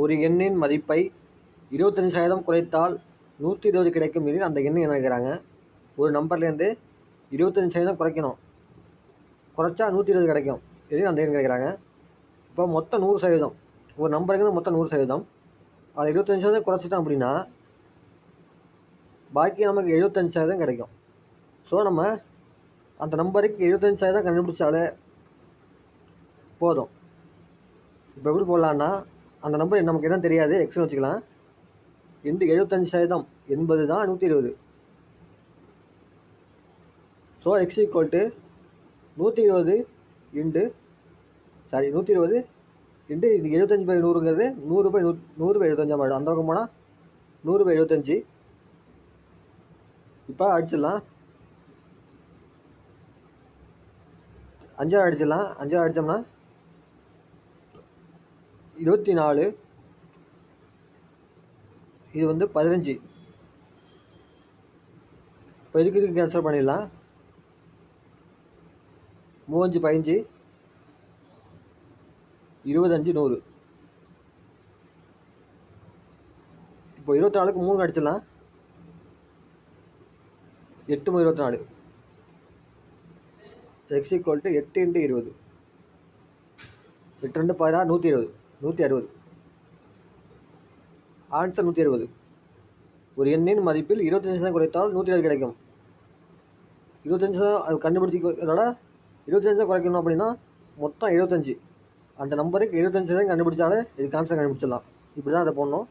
ஒரு எண்ணின் மதிப்பை இருபத்தஞ்சி சதவீதம் குறைத்தால் நூற்றி இருபது கிடைக்கும் எனில் அந்த எண்ணை நினைக்கிறாங்க ஒரு நம்பர்லேருந்து இருபத்தஞ்சி சதவீதம் குறைக்கணும். குறைச்சா நூற்றி இருபது கிடைக்கும் எனில் அந்த எண் கிடைக்கிறாங்க இப்போ மொத்தம் நூறு சதவீதம். ஒரு நம்பருக்கு மொத்தம் நூறு சதவீதம். அதை இருபத்தஞ்சி சதவீதம் குறைச்சிட்டோம் அப்படின்னா பாக்கி நமக்கு எழுபத்தஞ்சி சதவீதம் கிடைக்கும். ஸோ நம்ம அந்த நம்பருக்கு எழுபத்தஞ்சி சதவீதம் கண்டுபிடிச்சாலே போதும். இப்போ எப்படி போடலான்னா அந்த நம்பர் நமக்கு என்ன தெரியாது. எக்ஸ்னு வச்சுக்கலாம். எண்டு எழுபத்தஞ்சு சதவீதம். எண்பது தான் நூற்றி இருபது. ஸோ எக்ஸ் ஈக்குவல் டு நூற்றி இருபது இண்டு சாரி நூற்றி இருபது இண்டு இது எழுபத்தஞ்சி பை நூறுங்கிறது நூறு பை நூ நூறு பை எழுபத்தஞ்சாம் மாறிடும் அந்த பக்கம் போனால் நூறு பை எழுபத்தஞ்சி இப்போ அடிச்சிடலாம். அஞ்சாறு அடிச்சிடலாம். அஞ்சாறு அடித்தோம்னா இருபத்தி நாலு இது வந்து பதினஞ்சு. இப்போ இதுக்கு இதுக்கு கேன்சல் பண்ணிடலாம்? மூவஞ்சு பதினஞ்சு. இருபத்தஞ்சு நூறு. இப்போ இருபத்தி நாலுக்கு மூணு அடிச்சிடலாம். எட்டு மூணு இருபத்தி நாலு எக்ஸ் ஈக்குவல் டு எட்டு இன்ட்டு இருபது. எட்டு ரெண்டு பதினாறு நூற்றி இருபது. நூற்றி அறுபது. ஆன்சர் நூற்றி அறுபது. ஒரு எண்ணின் மதிப்பில் இருபத்தஞ்சி சதவீதம் குறைத்தால் நூற்றி அறுபது கிடைக்கும். இருபத்தஞ்சி சதவீதம் அது கண்டுபிடிச்சிக்கிறதோட இருபத்தஞ்சு சதவீதம் குறைக்கணும் அப்படின்னா மொத்தம் எழுபத்தஞ்சி அந்த நம்பருக்கு எழுபத்தஞ்சி சதவீதம் கண்டுபிடிச்சாலே இதுக்கு ஆன்சர் கண்டுபிடிச்சிடலாம். இப்படி தான் அதை போடணும்.